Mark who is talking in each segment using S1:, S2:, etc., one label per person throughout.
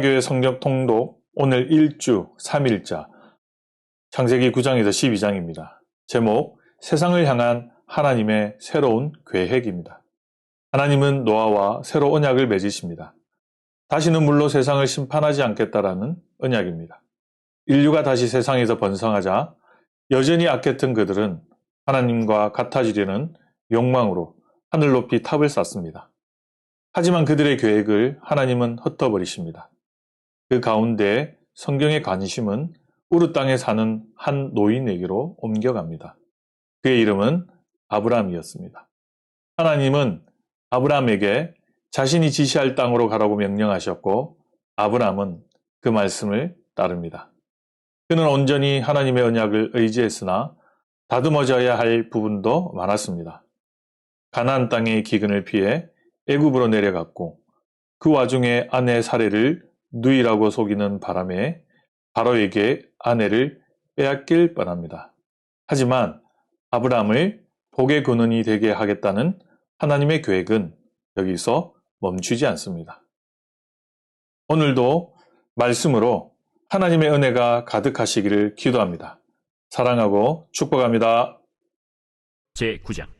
S1: 평화교회 성경 통독 오늘 1주 3일자 창세기 9장에서 12장입니다. 제목 세상을 향한 하나님의 새로운 계획입니다. 하나님은 노아와 새로 언약을 맺으십니다. 다시는 물로 세상을 심판하지 않겠다라는 언약입니다. 인류가 다시 세상에서 번성하자 여전히 악했던 그들은 하나님과 같아지려는 욕망으로 하늘 높이 탑을 쌓습니다. 하지만 그들의 계획을 하나님은 흩어버리십니다. 그 가운데 성경의 관심은 우르 땅에 사는 한 노인에게로 옮겨갑니다. 그의 이름은 아브라함이었습니다. 하나님은 아브라함에게 자신이 지시할 땅으로 가라고 명령하셨고 아브라함은 그 말씀을 따릅니다. 그는 온전히 하나님의 언약을 의지했으나 다듬어져야 할 부분도 많았습니다. 가나안 땅의 기근을 피해 애굽으로 내려갔고 그 와중에 아내 사례를 누이라고 속이는 바람에 바로에게 아내를 빼앗길 뻔합니다. 하지만 아브라함을 복의 근원이 되게 하겠다는 하나님의 계획은 여기서 멈추지 않습니다. 오늘도 말씀으로 하나님의 은혜가 가득하시기를 기도합니다. 사랑하고 축복합니다.
S2: 제9장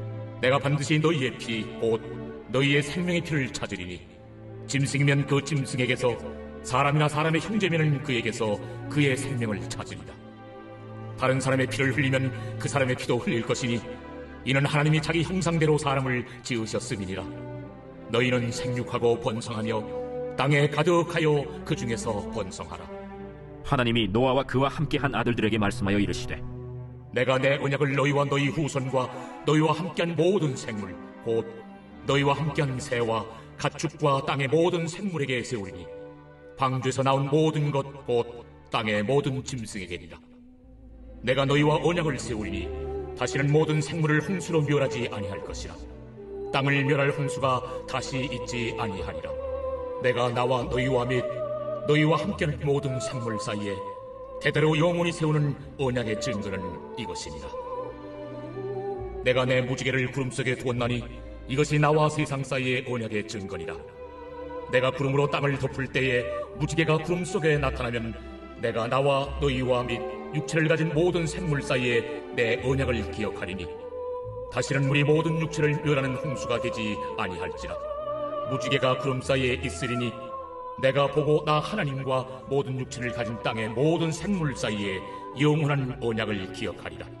S3: 내가 반드시 너희의 피, 곧 너희의 생명의 피를 찾으리니 짐승이면 그 짐승에게서 사람이나 사람의 형제면은 그에게서 그의 생명을 찾으리다. 다른 사람의 피를 흘리면 그 사람의 피도 흘릴 것이니 이는 하나님이 자기 형상대로 사람을 지으셨음이니라. 너희는 생육하고 번성하며 땅에 가득하여 그 중에서 번성하라.
S2: 하나님이 노아와 그와 함께한 아들들에게 말씀하여 이르시되
S3: 내가 내 언약을 너희와 너희 후손과 너희와 함께한 모든 생물 곧 너희와 함께한 새와 가축과 땅의 모든 생물에게 세우리니 방주에서 나온 모든 것 곧 땅의 모든 짐승에게니라. 내가 너희와 언약을 세우리니 다시는 모든 생물을 홍수로 멸하지 아니할 것이라. 땅을 멸할 홍수가 다시 있지 아니하리라. 내가 나와 너희와 및 너희와 함께하는 모든 생물 사이에 대대로 영원히 세우는 언약의 증거는 이것이니라. 내가 내 무지개를 구름 속에 두었나니 이것이 나와 세상 사이의 언약의 증거니라. 내가 구름으로 땅을 덮을 때에 무지개가 구름 속에 나타나면 내가 나와 너희와 및 육체를 가진 모든 생물 사이에 내 언약을 기억하리니 다시는 우리 모든 육체를 멸하는 홍수가 되지 아니할지라. 무지개가 구름 사이에 있으리니 내가 보고 나 하나님과 모든 육체를 가진 땅의 모든 생물 사이에 영원한 언약을 기억하리라.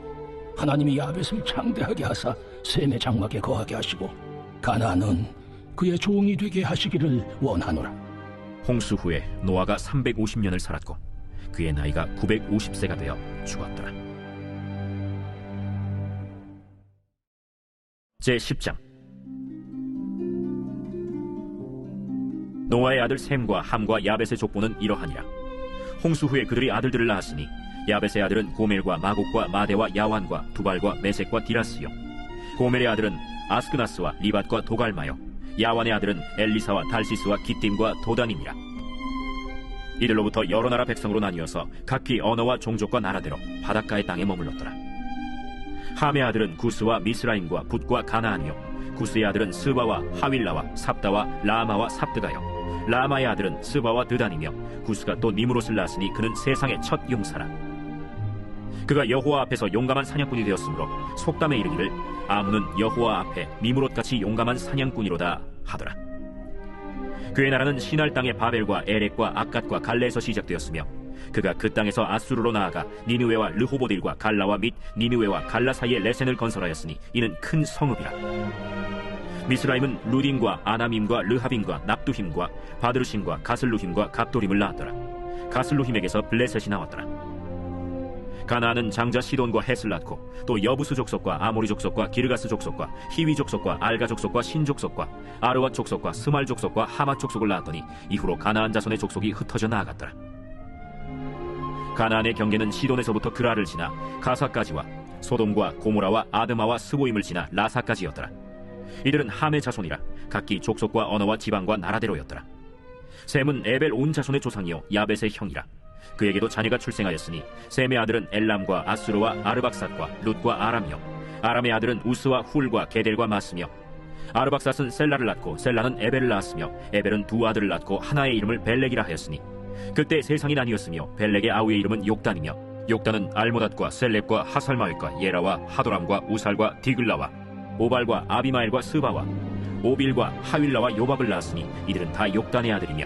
S4: 하나님이 야벳을 창대하게 하사 셈의 장막에 거하게 하시고 가나안은 그의 종이 되게 하시기를 원하노라.
S2: 홍수 후에 노아가 350년을 살았고 그의 나이가 950세가 되어 죽었더라. 제 10장. 노아의 아들 셈과 함과 야벳의 족보는 이러하니라. 홍수 후에 그들이 아들들을 낳았으니 야벳의 아들은 고멜과 마곡과 마대와 야완과 두발과 메색과 디라스요. 고멜의 아들은 아스크나스와 리밧과 도갈마요. 야완의 아들은 엘리사와 달시스와 기띔과 도단이니라. 이들로부터 여러 나라 백성으로 나뉘어서 각기 언어와 종족과 나라대로 바닷가의 땅에 머물렀더라. 함의 아들은 구스와 미스라임과 붓과 가나안이요. 구스의 아들은 스바와 하윌라와 삽다와 라마와 삽드가요. 라마의 아들은 스바와 드단이며 구스가 또 니무롯을 낳았으니 그는 세상의 첫 용사라 그가 여호와 앞에서 용감한 사냥꾼이 되었으므로 속담에 이르기를 아무는 여호와 앞에 니무롯같이 용감한 사냥꾼이로다 하더라. 그의 나라는 신할 땅의 바벨과 에렉과 아갓과 갈레에서 시작되었으며 그가 그 땅에서 아수르로 나아가 니느웨와 르호보딜과 갈라와 및 니느웨와 갈라 사이에 레센을 건설하였으니 이는 큰 성읍이라. 미스라임은 루딘과 아나밈과 르하빔과 납두힘과 바드루심과 가슬루힘과 갑도림을 낳았더라. 가슬루힘에게서 블레셋이 나왔더라 가나안은 장자 시돈과 헷을 낳고 또 여부수 족속과 아모리 족속과 기르가스 족속과 히위 족속과 알가 족속과 신 족속과 아르와 족속과 스말 족속과 하마 족속을 낳았더니 이후로 가나안 자손의 족속이 흩어져 나아갔더라 가나안의 경계는 시돈에서부터 그라를 지나 가사까지와 소돔과 고모라와 아드마와 스보임을 지나 라사까지였더라. 이들은 함의 자손이라 각기 족속과 언어와 지방과 나라대로였더라. 셈은 에벨 온 자손의 조상이요 야벳의 형이라. 그에게도 자녀가 출생하였으니 셈의 아들은 엘람과 아수르와 아르박삿과 룻과 아람이요. 아람의 아들은 우스와 훌과 게델과 마스며 아르박삿은 셀라를 낳고 셀라는 에벨을 낳았으며 에벨은 두 아들을 낳고 하나의 이름을 벨렉이라 하였으니 그때 세상이 나뉘었으며 벨렉의 아우의 이름은 욕단이며 욕단은 알모닷과 셀렙과 하살마엘과 예라와 하도람과 우살과 디글라와 오발과 아비마엘과 스바와 오빌과 하윌라와 요밥을 낳았으니 이들은 다 욕단의 아들이며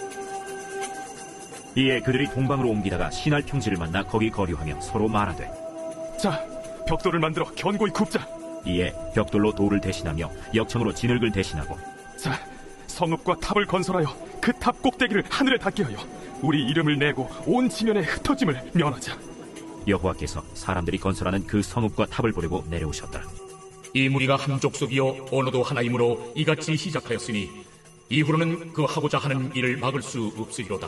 S2: 이에 그들이 동방으로 옮기다가 신할 평지를 만나 거기 거류하며 서로 말하되
S5: 자, 벽돌을 만들어 견고히 굽자.
S2: 이에 벽돌로 돌을 대신하며 역청으로 진흙을 대신하고
S5: 자, 성읍과 탑을 건설하여 그 탑 꼭대기를 하늘에 닿게 하여 우리 이름을 내고 온 지면에 흩어짐을 면하자.
S2: 여호와께서 사람들이 건설하는 그 성읍과 탑을 보려고 내려오셨더라
S3: 이 무리가 한 족속이요 언어도 하나이므로 이같이 시작하였으니 이후로는 그 하고자 하는 일을 막을 수 없으리로다.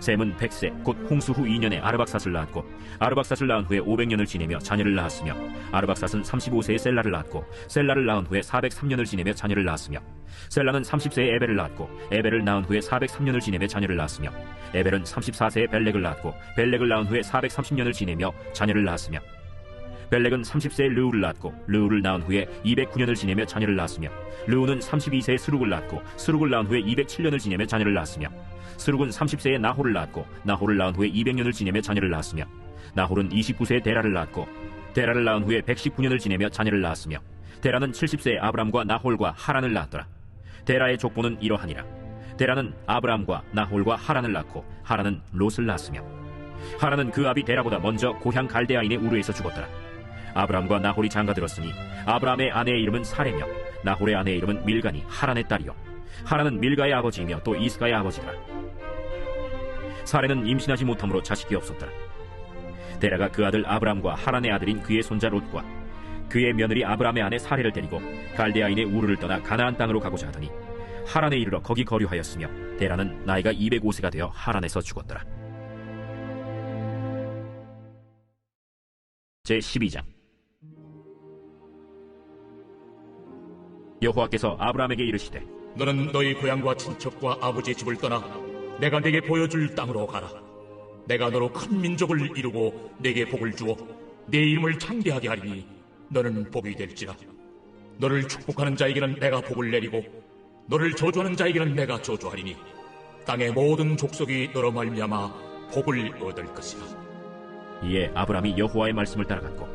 S2: 셈은 백세 곧 홍수 후 2년에 아르박삿을 낳았고 아르박삿을 낳은 후에 500년을 지내며 자녀를 낳았으며 아르박삿은 35세에 셀라를 낳았고 셀라를 낳은 후에 403년을 지내며 자녀를 낳았으며 셀라는 30세에 에벨을 낳았고 에벨을 낳은 후에 403년을 지내며 자녀를 낳았으며 에벨은 34세에 벨렉을 낳았고 벨렉을 낳은 후에 430년을 지내며 자녀를 낳았으며 벨렉은 30세에 르우를 낳았고 르우를 낳은 후에 209년을 지내며 자녀를 낳았으며 르우는 32세에 스룩을 낳았고 스룩을 낳은 후에 207년을 지내며 자녀를 낳았으며 스룩은 30세에 나홀을 낳았고 나홀을 낳은 후에 200년을 지내며 자녀를 낳았으며 나홀은 29세에 데라를 낳았고 데라를 낳은 후에 119년을 지내며 자녀를 낳았으며 데라는 70세에 아브람과 나홀과 하란을 낳았더라. 데라의 족보는 이러하니라. 데라는 아브람과 나홀과 하란을 낳고 하란은 롯을 낳았으며 하란은 그 아비 데라보다 먼저 고향 갈대아인의 우르에서 죽었더라 아브람과 나홀이 장가들었으니 아브람의 아내의 이름은 사레며 나홀의 아내의 이름은 밀가니 하란의 딸이요. 하란은 밀가의 아버지이며 또 이스가의 아버지더라. 사레는 임신하지 못함으로 자식이 없었더라. 데라가 그 아들 아브람과 하란의 아들인 그의 손자 롯과 그의 며느리 아브람의 아내 사레를 데리고 갈대아인의 우르를 떠나 가나안 땅으로 가고자 하더니 하란에 이르러 거기 거류하였으며 데라는 나이가 205세가 되어 하란에서 죽었더라. 제 12장 여호와께서 아브라함에게 이르시되
S3: 너는 너희 고향과 친척과 아버지의 집을 떠나 내가 네게 보여줄 땅으로 가라. 내가 너로 큰 민족을 이루고 네게 복을 주어 네 이름을 창대하게 하리니 너는 복이 될지라. 너를 축복하는 자에게는 내가 복을 내리고 너를 저주하는 자에게는 내가 저주하리니 땅의 모든 족속이 너로 말미암아 복을 얻을 것이라.
S2: 이에 아브람이 여호와의 말씀을 따라갔고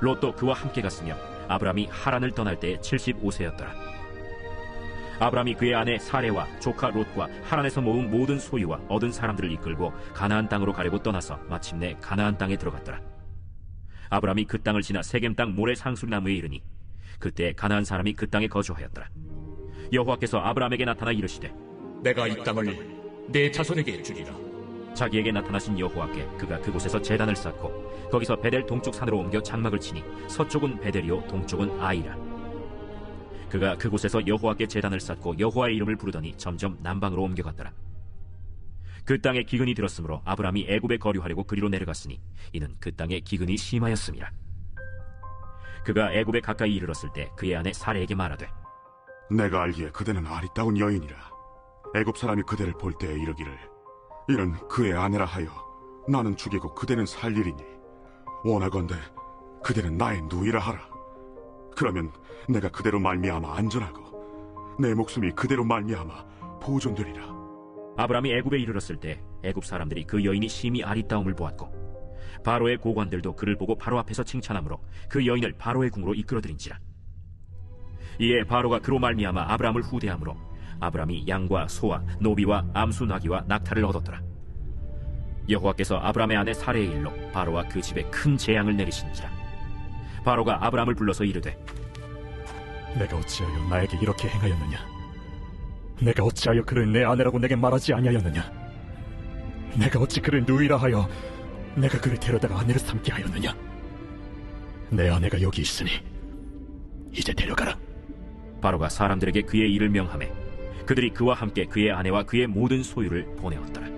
S2: 롯도 그와 함께 갔으며 아브람이 하란을 떠날 때 75세였더라. 아브람이 그의 아내 사레와 조카 롯과 하란에서 모은 모든 소유와 얻은 사람들을 이끌고 가나안 땅으로 가려고 떠나서 마침내 가나안 땅에 들어갔더라. 아브람이 그 땅을 지나 세겜 땅 모래 상술나무에 이르니 그때 가나안 사람이 그 땅에 거주하였더라. 여호와께서 아브람에게 나타나 이르시되
S3: 내가 이 땅을 내 자손에게 주리라.
S2: 자기에게 나타나신 여호와께 그가 그곳에서 제단을 쌓고 거기서 베델 동쪽 산으로 옮겨 장막을 치니 서쪽은 베델이요 동쪽은 아이라. 그가 그곳에서 여호와께 제단을 쌓고 여호와의 이름을 부르더니 점점 남방으로 옮겨갔더라. 그 땅에 기근이 들었으므로 아브람이 애굽에 거류하려고 그리로 내려갔으니 이는 그 땅에 기근이 심하였음이라 그가 애굽에 가까이 이르렀을 때 그의 아내 사레에게 말하되
S6: 내가 알기에 그대는 아리따운 여인이라. 애굽 사람이 그대를 볼 때에 이르기를 이는 그의 아내라 하여 나는 죽이고 그대는 살리리니 원하건대 그대는 나의 누이라 하라. 그러면 내가 그대로 말미암아 안전하고 내 목숨이 그대로 말미암아 보존되리라.
S2: 아브람이 애굽에 이르렀을 때 애굽 사람들이 그 여인이 심히 아리따움을 보았고 바로의 고관들도 그를 보고 바로 앞에서 칭찬하므로 그 여인을 바로의 궁으로 이끌어들인지라. 이에 바로가 그로 말미암아 아브람을 후대하므로 아브람이 양과 소와 노비와 암수 나귀와 낙타를 얻었더라 여호와께서 아브람의 아내 사레의 일로 바로와 그 집에 큰 재앙을 내리신지라 바로가 아브람을 불러서 이르되
S5: 내가 어찌하여 나에게 이렇게 행하였느냐? 내가 어찌하여 그를 내 아내라고 내게 말하지 아니하였느냐? 내가 어찌 그를 누이라 하여 내가 그를 데려다가 아내를 삼게 하였느냐? 내 아내가 여기 있으니 이제 데려가라.
S2: 바로가 사람들에게 그의 일을 명하매 그들이 그와 함께 그의 아내와 그의 모든 소유를 보내었더라